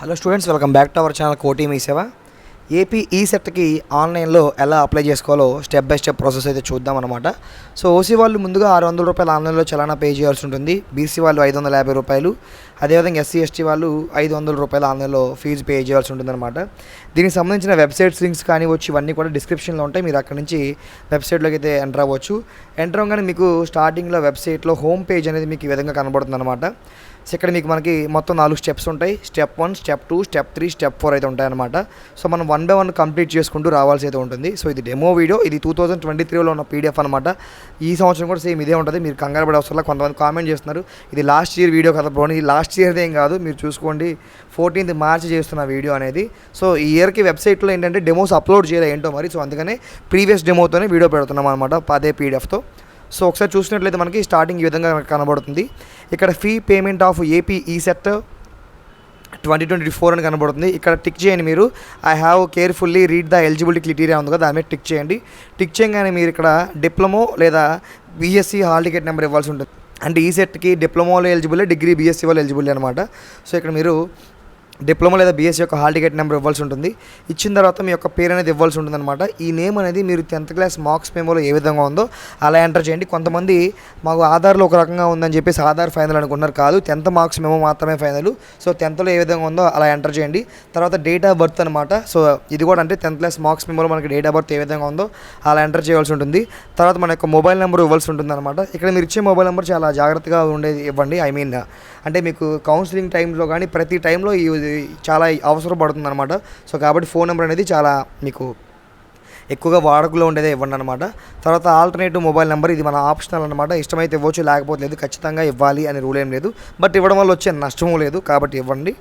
Hello students welcome back to our channel Koti మీ సేవ AP ఈ సెట్కి ఆన్లైన్లో ఎలా అప్లై చేసుకోవాలో స్టెప్ బై స్టెప్ ప్రాసెస్ అయితే చూద్దాం అనమాట సో ఓసీ వాళ్ళు ముందుగా ఆరు వందల రూపాయలు ఆన్లైన్లో చలానా పే చేయాల్సి ఉంటుంది. బీసీ వాళ్ళు ఐదు వందల యాభై రూపాయలు. అదేవిధంగా ఎస్సీ ఎస్టీ వాళ్ళు ఐదు వందల రూపాయలు ఆన్లైన్లో ఫీజు పే చేయాల్సి ఉంటుంది అనమాట దీనికి సంబంధించిన వెబ్సైట్స్ లింక్స్ కానివచ్చు ఇవన్నీ కూడా డిస్క్రిప్షన్లో ఉంటాయి. మీరు అక్కడ నుంచి వెబ్సైట్లోకి అయితే ఎంటర్ అవ్వచ్చు. ఎంటర్ అవ్వగానే మీకు స్టార్టింగ్లో వెబ్సైట్లో హోమ్ పేజ్ అనేది మీకు ఈ విధంగా కనబడుతుంది అనమాట సో ఇక్కడ మీకు మనకి మొత్తం నాలుగు స్టెప్స్ ఉంటాయి. Step one step two step three step four అయితే ఉంటాయన్నమాట సో మనం వన్ బై వన్ కంప్లీట్ చేసుకుంటూ రావాల్సి అయితే ఉంటుంది. సో ఇది డెమో వీడియో ఇది టూ థౌసండ్ ట్వంటీ త్రీలో ఉన్న పీడిఎఫ్ అనమాట ఈ సంవత్సరం కూడా సేమ్ ఇదే ఉంటుంది. మీరు కంగారు పడే అవసరంలో కొంతమంది కామెంట్ చేస్తున్నారు. ఇది లాస్ట్ ఇయర్ వీడియో కదా బ్రో ఇది లాస్ట్ ఇయర్ది ఏం కాదు. మీరు చూసుకోండి. ఫోర్టీన్త్ మార్చ్ చేస్తున్న వీడియో అనేది. సో ఈ ఇయర్కి వెబ్సైట్లో ఏంటంటే డెమోస్ అప్లోడ్ చేయాలి ఏంటో మరి. సో అందుకనే ప్రీవియస్ డెమోతోనే వీడియో పెడుతున్నాం అనమాట అదే పీడిఎఫ్తో సో ఒకసారి చూసినట్లయితే మనకి స్టార్టింగ్ ఈ విధంగా కనబడుతుంది. ఇక్కడ fee payment of AP ECET twenty twenty four అని కనబడుతుంది. ఇక్కడ టిక్ చేయండి మీరు. I have carefully read the eligibility criteria ఉంది కదా దాని మీద టిక్ చేయండి. టిక్ చేయగానే మీరు ఇక్కడ డిప్లొమో లేదా బీఎస్సీ హాల్ టికెట్ నెంబర్ ఇవ్వాల్సి ఉంటుంది. అంటే ఈ సెట్కి డిప్లొమాలో ఎలిజిబుల్ డిగ్రీ బీఎస్సీ వాళ్ళు ఎలిజిబుల్ అనమాట. సో ఇక్కడ మీరు డిప్లొమా లేదా బీఎస్సీ యొక్క హాల్ టికెట్ నెంబర్ ఇవ్వాల్సి ఉంటుంది. ఇచ్చిన తర్వాత మీ యొక్క పేరు అనేది ఇవ్వాల్సి ఉంటుంది అనమాట ఈ నేమ్ అనేది మీరు టెన్త్ క్లాస్ మార్క్స్ మేమోలో ఏ విధంగా ఉందో అలా ఎంటర్ చేయండి. కొంతమంది మాకు ఆధార్లో ఒక రకంగా ఉందని చెప్పేసి ఆధార్ ఫైనల్ అనుకున్నారు. కాదు టెన్త్ మార్క్స్ మేమో మాత్రమే ఫైనల్. సో టెన్త్లో ఏ విధంగా ఉందో అలా ఎంటర్ చేయండి. తర్వాత డేట్ ఆఫ్ బర్త్ అనమాట సో ఇది కూడా అంటే టెన్త్ క్లాస్ మార్క్స్ మేమోలో మనకి డేట్ ఆఫ్ బర్త్ ఏ విధంగా ఉందో అలా ఎంటర్ చేయాల్సి ఉంటుంది. తర్వాత మన యొక్క మొబైల్ నెంబర్ ఇవ్వాల్సి ఉంటుంది అనమాట ఇక్కడ మీరు ఇచ్చే మొబైల్ నెంబర్ చాలా జాగ్రత్తగా ఉండేది ఇవ్వండి. ఐ మీన్ అంటే మీకు కౌన్సిలింగ్ టైంలో కానీ ప్రతి టైంలో ఈ చాలా అవసరం పడుతుంది అనమాట సో కాబట్టి ఫోన్ నెంబర్ అనేది చాలా మీకు ఎక్కువగా వాడుకలో ఉండేదే ఇవ్వండి అనమాట తర్వాత ఆల్టర్నేటివ్ మొబైల్ నెంబర్ ఇది మన ఆప్షనల్ అనమాట ఇష్టమైతే ఇవ్వచ్చు లేకపోతే లేదు ఖచ్చితంగా ఇవ్వాలి అని రూల్ ఏం లేదు. బట్ ఇవ్వడం వల్ల వచ్చే నష్టం లేదు కాబట్టి ఇవ్వండి.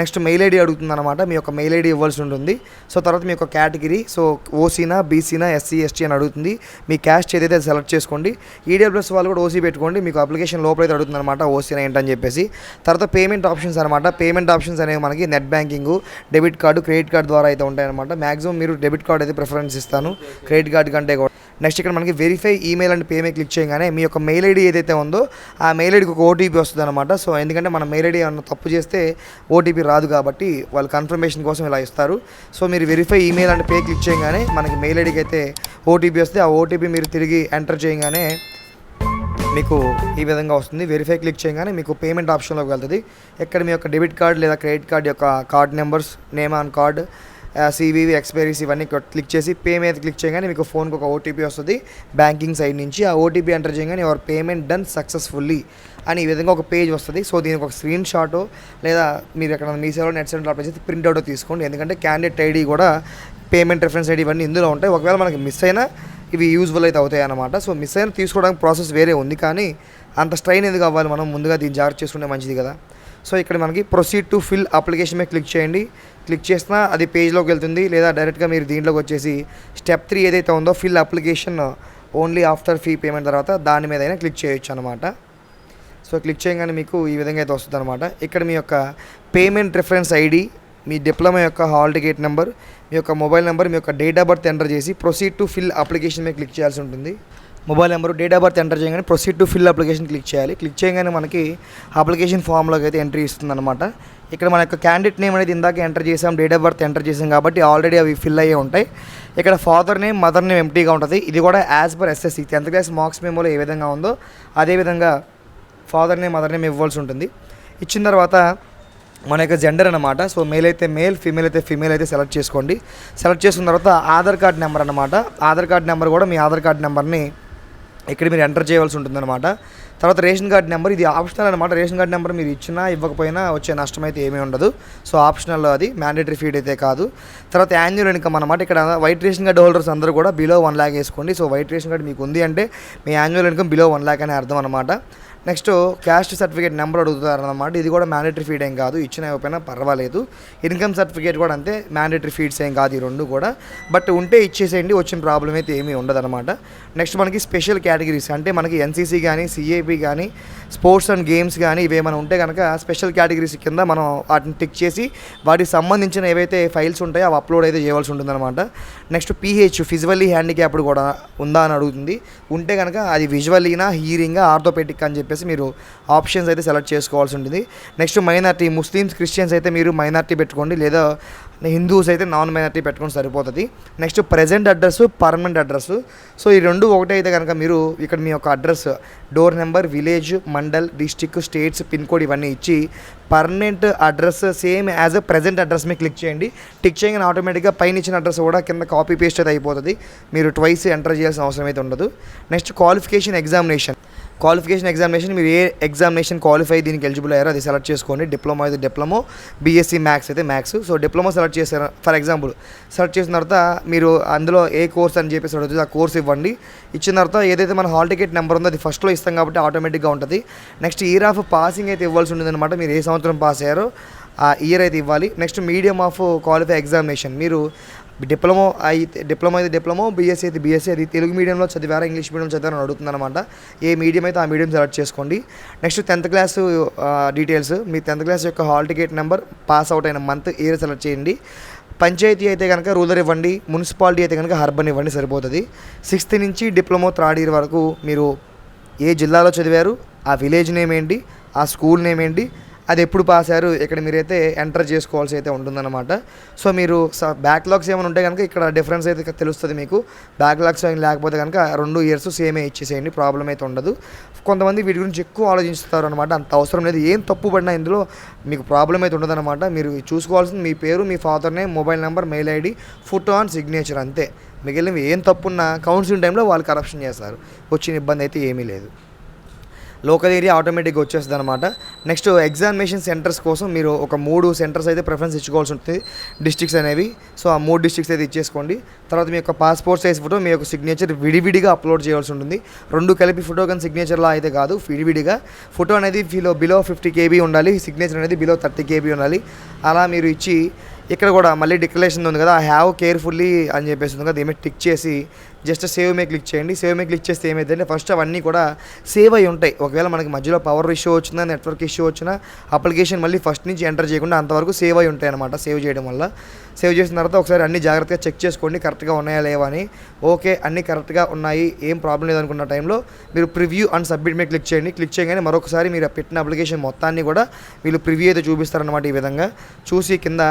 నెక్స్ట్ మెయిల్ ఐడి అడుగుతుంది అనమాట మీ యొక్క మెయిల్ ఐడి ఇవ్వాల్సి ఉంటుంది. సో తర్వాత మీ యొక్క కేటగిరీ సో ఓసీనా బీసీనా ఎస్సీ ఎస్టీ అని అడుగుతుంది. మీ క్యాస్ట్ ఏదైతే సెలెక్ట్ చేసుకోండి. ఈడబ్ల్యూఎస్ వాళ్ళు కూడా ఓసీ పెట్టుకోండి. మీకు అప్లికేషన్ లోపలైతే అడుగుతుంది అనమాట ఓసీనా ఏంటని చెప్పేసి. తర్వాత పేమెంట్ ఆప్షన్స్ అనమాట పేమెంట్ ఆప్షన్స్ అనేవి మనకి net banking debit card credit card ద్వారా అయితే ఉంటాయన్నమాట. మాక్సిమం మీరు డెబిట్ కార్డ్ అయితే ప్రిఫరెన్స్ ఇస్తారు. ఇస్తాను క్రెడిట్ కార్డ్ కంటే కూడా. నెక్స్ట్ ఇక్కడ మనకి verify email and payment click చేయగానే మీ యొక్క మెయిల్ ఐడి ఏదైతే ఉందో ఆ మెయిల్ ఐడికి ఒక ఓటీపీ వస్తుంది అనమాట సో ఎందుకంటే మన మెయిల్ ఐడి ఏమన్నా తప్పు చేస్తే ఓటీపీ రాదు కాబట్టి వాళ్ళు కన్ఫర్మేషన్ కోసం ఇలా ఇస్తారు. సో మీరు verify email and pay click చేయగానే మనకి మెయిల్ ఐడికి అయితే ఓటీపీ వస్తే ఆ ఓటీపీ మీరు తిరిగి ఎంటర్ చేయగానే మీకు ఈ విధంగా వస్తుంది. వెరిఫై క్లిక్ చేయగానే మీకు పేమెంట్ ఆప్షన్లోకి వెళ్తుంది. ఇక్కడ మీ యొక్క డెబిట్ కార్డ్ లేదా క్రెడిట్ కార్డ్ యొక్క card numbers name on card CVV expiries ఇవన్నీ క్లిక్ చేసి పే మీద క్లిక్ చేయగానే మీకు ఫోన్కి ఒక ఓటీపీ వస్తుంది. బ్యాంకింగ్ సైడ్ నుంచి ఆ ఓటీపీ ఎంటర్ చేయగానే యువర్ పేమెంట్ డన్ సక్సెస్ఫుల్లీ అని ఈ విధంగా ఒక పేజ్ వస్తుంది. సో దీనికి ఒక స్క్రీన్ షాట్ లేదా మీరు ఎక్కడ మీ సేవలో నెట్ సెంటర్ అప్లై చేసి ప్రింట్అవుట్ తీసుకోండి. ఎందుకంటే క్యాండిడేట్ ఐడి కూడా పేమెంట్ రిఫరెన్స్ ఐడి ఇవన్నీ ఇందులో ఉంటాయి. ఒకవేళ మనకి మిస్ అయినా ఇవి యూజ్ఫుల్ అయితే అవుతాయి అన్నమాట. సో మిస్ అయిన తీసుకోవడానికి ప్రాసెస్ వేరే ఉంది. కానీ అంత స్ట్రైన్ ఎందుకు అవ్వాలి? మనం ముందుగా దీన్ని జాగ్రత్త చేసుకుంటే మంచిది కదా. సో ఇక్కడ మనకి ప్రొసీడ్ టు ఫిల్ అప్లికేషన్ మీద క్లిక్ చేయండి. క్లిక్ చేసినా అది పేజ్లోకి వెళ్తుంది. లేదా డైరెక్ట్గా మీరు దీంట్లోకి వచ్చేసి స్టెప్ త్రీ ఏదైతే ఉందో fill application only after fee payment తర్వాత దాని మీద అయినా క్లిక్ చేయొచ్చు అనమాట సో క్లిక్ చేయగానే మీకు ఈ విధంగా అయితే వస్తుంది అనమాట ఇక్కడ మీ యొక్క పేమెంట్ రిఫరెన్స్ ఐడి మీ డిప్లొమా యొక్క హాల్ టికెట్ నెంబర్ మీ యొక్క మొబైల్ నెంబర్ మీ యొక్క డేట్ ఆఫ్ బర్త్ ఎంటర్ చేసి ప్రొసీడ్ టు ఫిల్ అప్లికేషన్ మీద క్లిక్ చేయాల్సి ఉంటుంది. Mobile number date of birth enter చేయగానే proceed to fill application click చేయాలి. క్లిక్ చేయగానే మనకి అప్లికేషన్ ఫామ్లోకి అయితే ఎంట్రీ ఇస్తుంది అనమాట ఇక్కడ మన యొక్క క్యాండిడేట్ నేమ్ అనేది ఇందాక ఎంటర్ చేసాం డేట్ ఆఫ్ బర్త్ ఎంటర్ చేసాం కాబట్టి ఆల్రెడీ అవి ఫిల్ అయ్యే ఉంటాయి. ఇక్కడ ఫాదర్ నేమ్ మదర్ నేమ్ ఎంటీగా ఉంటుంది. ఇది కూడా as per SSC tenth class marks మేమోలో ఏ విధంగా ఉందో అదేవిధంగా ఫాదర్ నేమ్ మదర్ నేమ్ ఇవ్వాల్సి ఉంటుంది. ఇచ్చిన తర్వాత మన యొక్క జెండర్ అనమాట సో మేల్ అయితే మేల్ ఫీమేల్ అయితే ఫీమేల్ అయితే సెలెక్ట్ చేసుకోండి. సెలెక్ట్ చేసుకున్న తర్వాత ఆధార్ కార్డ్ నెంబర్ అనమాట ఆధార్ కార్డ్ నెంబర్ కూడా మీ ఆధార్ కార్డ్ నెంబర్ని ఇక్కడ మీరు ఎంటర్ చేయవలసి ఉంటుందన్నమాట. తర్వాత రేషన్ కార్డ్ నెంబర్ ఇది ఆప్షనల్ అనమాట రేషన్ కార్డ్ నెంబర్ మీరు ఇచ్చినా ఇవ్వకపోయినా వచ్చే నష్టం అయితే ఏమీ ఉండదు. సో ఆప్షనల్ అది. మ్యాండేటరీ ఫీడ్ అయితే కాదు. తర్వాత యాన్యువల్ ఇన్కమ్ అనమాట ఇక్కడ వైట్ రేషన్ కార్డ్ హోల్డర్స్ అందరూ కూడా బిలో వన్ ల్యాక్ వేసుకోండి. సో వైట్ రేషన్ కార్డ్ మీకు ఉంది అంటే మీ annual income below one lakh అనే అర్థం అనమాట నెక్స్ట్ క్యాస్ట్ సర్టిఫికేట్ నెంబర్ అడుగుతారు అనమాట ఇది కూడా మ్యాండేటరీ ఫీడ్ ఏం కాదు. ఇచ్చిన ఇవ్వకపోయినా పర్వాలేదు. ఇన్కమ్ సర్టిఫికేట్ కూడా అంతే మ్యాండేటరీ ఫీడ్స్ ఏం కాదు ఈ రెండు కూడా. బట్ ఉంటే ఇచ్చేసేయండి వచ్చిన ప్రాబ్లం అయితే ఏమీ ఉండదన్నమాట. నెక్స్ట్ మనకి స్పెషల్ కేటగిరీస్ అంటే మనకి ఎన్సీసీ కానీ సిఏపి కానీ స్పోర్ట్స్ అండ్ గేమ్స్ కానీ ఇవేమైనా ఉంటే కనుక స్పెషల్ కేటగిరీస్ కింద మనం వాటిని టిక్ చేసి వాటికి సంబంధించిన ఏవైతే ఫైల్స్ ఉంటాయో అవి అప్లోడ్ అయితే చేయవలసి ఉంటుందన్నమాట. నెక్స్ట్ పీహెచ్ ఫిజివల్లీ హ్యాండిక్యాప్డ్ కూడా ఉందా అని అడుగుతుంది. ఉంటే కనుక అది విజువల్లీనా హీరింగా ఆర్థోపెటిక్ అని చెప్పేసి చెప్పేసి మీరు ఆప్షన్స్ అయితే సెలెక్ట్ చేసుకోవాల్సి ఉంటుంది. నెక్స్ట్ మైనార్టీ ముస్లిమ్స్ క్రిస్టియన్స్ అయితే మీరు మైనార్టీ పెట్టుకోండి లేదా హిందూస్ అయితే నాన్ మైనార్టీ పెట్టుకుని సరిపోతుంది. Next present address permanent address. So ఈ రెండు ఒకటే అయితే కనుక మీరు ఇక్కడ మీ యొక్క address door number village mandal district states pin code ఇవన్నీ ఇచ్చి permanent address same as uh present address మీద క్లిక్ చేయండి. టిక్ చేయగానే ఆటోమేటిక్గా పైన ఇచ్చిన అడ్రస్ కూడా కింద కాపీ పేస్ట్ అయితే అయిపోతుంది. మీరు ట్వైస్ ఎంటర్ చేయాల్సిన అవసరం అయితే ఉండదు. Next qualification examination. Qualification examination మీరు ఏ ఎగ్జామినేషన్ క్వాలిఫై దీనికి ఎలిజిబుల్ అయ్యారో అది సెలెక్ట్ చేసుకోండి. డిప్లొమా అయితే డిప్లొమో బీఎస్సీ మ్యాథ్స్ అయితే మ్యాథ్స్. సో డిప్లొమా సెలెక్ట్ చేశారు. ఫర్ ఎగ్జాంపుల్ సెర్చ్ చేసిన తర్వాత మీరు అందులో ఏ కోర్స్ అని చెప్పేసి అడుగుతుంది ఆ కోర్స్ ఇవ్వండి. ఇచ్చిన తర్వాత ఏదైతే మన హాల్ టికెట్ నెంబర్ ఉందో అది ఫస్ట్లో ఇస్తాం కాబట్టి ఆటోమేటిక్గా ఉంటుంది. నెక్స్ట్ ఇయర్ ఆఫ్ పాసింగ్ అయితే ఇవ్వాల్సి ఉంటుంది అనమాట మీరు ఏ సంవత్సరం పాస్ అయ్యారో ఆ ఇయర్ అయితే ఇవ్వాలి. Next medium of qualify examination. మీరు డిప్లొమో అయితే డిప్లొమో అయితే డిప్లొమో బీఎస్సీ అయితే బీఎస్సీ అది తెలుగు మీడియంలో చదివారా ఇంగ్లీష్ మీడియం చదివారని అడుగుతుందన్నమాట. ఏ మీడియం అయితే ఆ మీడియం సెలెక్ట్ చేసుకోండి. నెక్స్ట్ టెన్త్ క్లాస్ డీటెయిల్స్ మీ టెన్త్ క్లాస్ యొక్క hall ticket number pass out అయిన మంత్ ఇయర్ సెలెక్ట్ చేయండి. పంచాయతీ అయితే కనుక రూరల్ ఇవ్వండి. మున్సిపాలిటీ అయితే కనుక హర్బన్ ఇవ్వండి సరిపోతుంది. సిక్స్త్ నుంచి డిప్లొమో థర్డ్ ఇయర్ వరకు మీరు ఏ జిల్లాలో చదివారు ఆ విలేజ్ నేమ్ ఏంటి ఆ స్కూల్ నేమ్ ఏంటి అది ఎప్పుడు పాస్ అయ్యారు ఇక్కడ మీరైతే ఎంటర్ చేసుకోవాల్సి అయితే ఉంటుందన్నమాట. సో మీరు బ్యాక్లాగ్స్ ఏమైనా ఉంటే కనుక ఇక్కడ డిఫరెన్స్ అయితే తెలుస్తుంది మీకు. బ్యాక్లాగ్స్ ఏమి లేకపోతే కనుక రెండు ఇయర్స్ సేమే ఇచ్చేసేయండి ప్రాబ్లం అయితే ఉండదు. కొంతమంది వీటి గురించి ఎక్కువ ఆలోచిస్తారు అనమాట అంత అవసరం లేదు. ఏం తప్పు పడినా ఇందులో మీకు ప్రాబ్లం అయితే ఉండదన్నమాట. మీరు చూసుకోవాల్సింది మీ పేరు మీ father name mobile number mail ID photo and signature అంతే. మిగిలినవి ఏం తప్పున్నా కౌన్సిలింగ్ టైంలో వాళ్ళు కరప్షన్ చేస్తారు. వచ్చిన ఇబ్బంది అయితే ఏమీ లేదు. లోకల్ ఏరియా ఆటోమేటిక్గా వచ్చేస్తుంది అనమాట నెక్స్ట్ ఎగ్జామినేషన్ సెంటర్స్ కోసం మీరు ఒక మూడు సెంటర్స్ అయితే ప్రిఫరెన్స్ ఇచ్చుకోవాల్సి ఉంటుంది డిస్ట్రిక్ట్స్ అనేవి. సో ఆ మూడు డిస్ట్రిక్ట్స్ అయితే ఇచ్చేసుకోండి. తర్వాత మీ యొక్క పాస్పోర్ట్ సైజ్ ఫోటో మీ యొక్క సిగ్నేచర్ విడివిడిగా అప్లోడ్ చేయాల్సి ఉంటుంది. రెండు కలిపి ఫోటో కానీ సిగ్నేచర్లా అయితే కాదు విడివిడిగా. ఫోటో అనేది బిలో బిలో ఫిఫ్టీ కేబీ ఉండాలి సిగ్నేచర్ అనేది బిలో థర్టీ కేబీ ఉండాలి. అలా మీరు ఇచ్చి ఇక్కడ కూడా మళ్ళీ డిక్లరేషన్ ఉంది కదా హ్యావ్ కేర్ఫుల్లీ అని చెప్పేసి ఉంది కదా ఏమైనా టిక్ చేసి జస్ట్ సేవ్ మే క్లిక్ చేయండి. సేవ్ మే క్లిక్ చేస్తే ఏమైందంటే ఫస్ట్ అవన్నీ కూడా సేవ్ అయి ఉంటాయి. ఒకవేళ మనకి మధ్యలో పవర్ ఇష్యూ వచ్చినా నెట్వర్క్ ఇష్యూ వచ్చినా అప్లికేషన్ మళ్ళీ ఫస్ట్ నుంచి ఎంటర్ చేయకుండా అంతవరకు సేవ్ అయి ఉంటాయి అనమాట సేవ్ చేయడం వల్ల. సేవ్ చేసిన తర్వాత ఒకసారి అన్ని జాగ్రత్తగా చెక్ చేసుకోండి కరెక్ట్గా ఉన్నాయా లేవా అని. ఓకే అన్ని కరెక్ట్గా ఉన్నాయి ఏం ప్రాబ్లం లేదనుకున్న టైంలో మీరు ప్రివ్యూ అండ్ సబ్మిట్ మీద క్లిక్ చేయండి. క్లిక్ చేయగానే మరొకసారి మీరు పెట్టిన అప్లికేషన్ మొత్తాన్ని కూడా వీళ్ళు ప్రివ్యూ అయితే చూపిస్తారనమాట ఈ విధంగా. చూసి కింద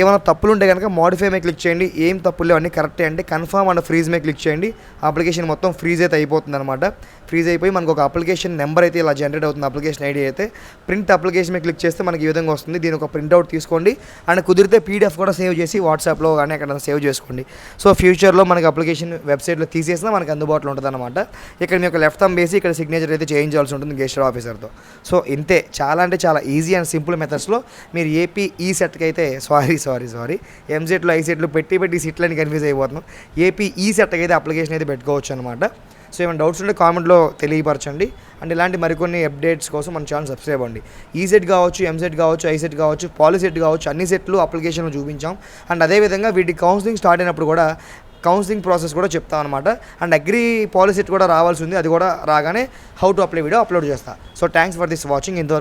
ఏమైనా తప్పులు ఉంటే కనుక మోడిఫై మీద క్లిక్ చేయండి. ఏం తప్పులు లేవు అన్నీ కరెక్టే అంటే కన్ఫర్మ్ అండ్ ఫ్రీజ్ మీద క్లిక్ చేయండి. అప్లికేషన్ మొత్తం ఫ్రీజ్ అయితే అయిపోతుంది అనమాట ఫ్రీజ్ అయిపోయి మనకు ఒక అప్లికేషన్ నెంబర్ అయితే ఇలా జనరేట్ అవుతుంది అప్లికేషన్ ఐడి అయితే. ప్రింట్ అప్లికేషన్ మీద క్లిక్ చేస్తే మనకి ఈ విధంగా వస్తుంది. దీని ఒక ప్రింట్అవుట్ తీసుకోండి. అండ్ కుదిరితే పీడిఎఫ్ కూడా సేవ్ చేసి వాట్సాప్లో కానీ అక్కడ సేవ్ చేసుకోండి. సో ఫ్యూచర్లో మనకి అప్లికేషన్ వెబ్సైట్లో తీసేసినా మనకి అందుబాటులో ఉంటుంది అనమాట ఇక్కడ మీ యొక్క లెఫ్ట్ థమ్ వేసి ఇక్కడ సిగ్నేచర్ అయితే చేయించాల్సి ఉంటుంది గెస్టర్ ఆఫీసర్తో సో ఇంతే. చాలా అంటే చాలా ఈజీ అండ్ సింపుల్ మెథడ్స్లో మీరు ఏపీ ఈ సెట్కి అయితే సారీ సారీ సారీ. ఎంసెట్లు ఐసెట్లు సెట్లు పెట్టి పెట్టి సీట్లని కన్ఫ్యూజ్ అయిపోతున్నాం. ఏపీ ఈ సెట్కి అయితే అప్లికేషన్ అయితే పెట్టుకోవచ్చు అనమాట సో ఏమైనా డౌట్స్ ఉంటే కామెంట్లో తెలియపరచండి. అండ్ ఇలాంటి మరికొన్ని అప్డేట్స్ కోసం మన ఛానల్ సబ్స్క్రైబ్ అవ్వండి. ఈ సెట్ కావచ్చు ఎంసెట్ కావచ్చు ఐసెట్ కావచ్చు పాలిసెట్ కావచ్చు అన్ని సెట్లు అప్లికేషన్లు చూపించాం. అండ్ అదేవిధంగా వీటి కౌన్సిలింగ్ స్టార్ట్ అయినప్పుడు కూడా కౌన్సిలింగ్ ప్రాసెస్ కూడా చెప్తాం అనమాట అండ్ అగ్రి పాలసీ కూడా రావాల్సి ఉంది. అది కూడా రాగానే how to apply video upload చేస్తా. So thanks for this watching ఇంతవరకు